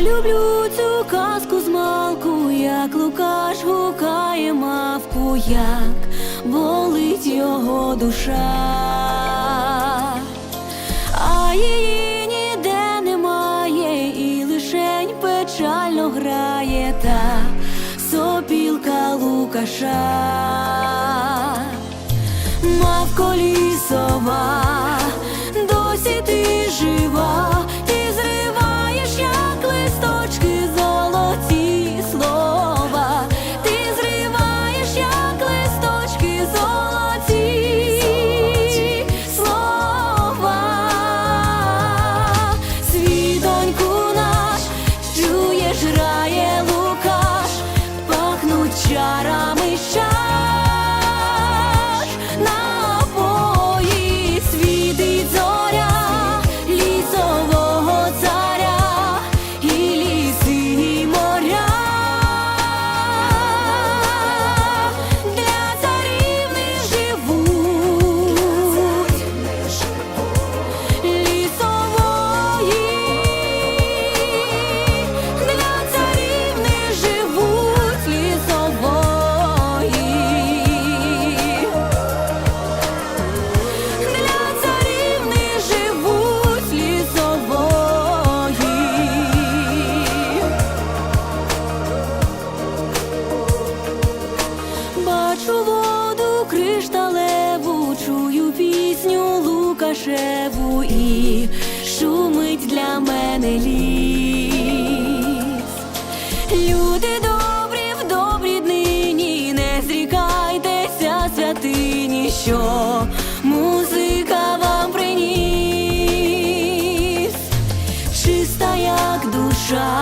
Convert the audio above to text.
Люблю цю казку з малку, як Лукаш гукає мавку, як болить його душа, а її ніде немає, і лишень печально грає та сопілка Лукаша, мавко лісова. Бачу воду кришталеву, чую пісню Лукашеву і шумить для мене ліс. Люди добрі в добрі днині, не зрікайтеся святині, що музика вам приніс, чиста, як душа.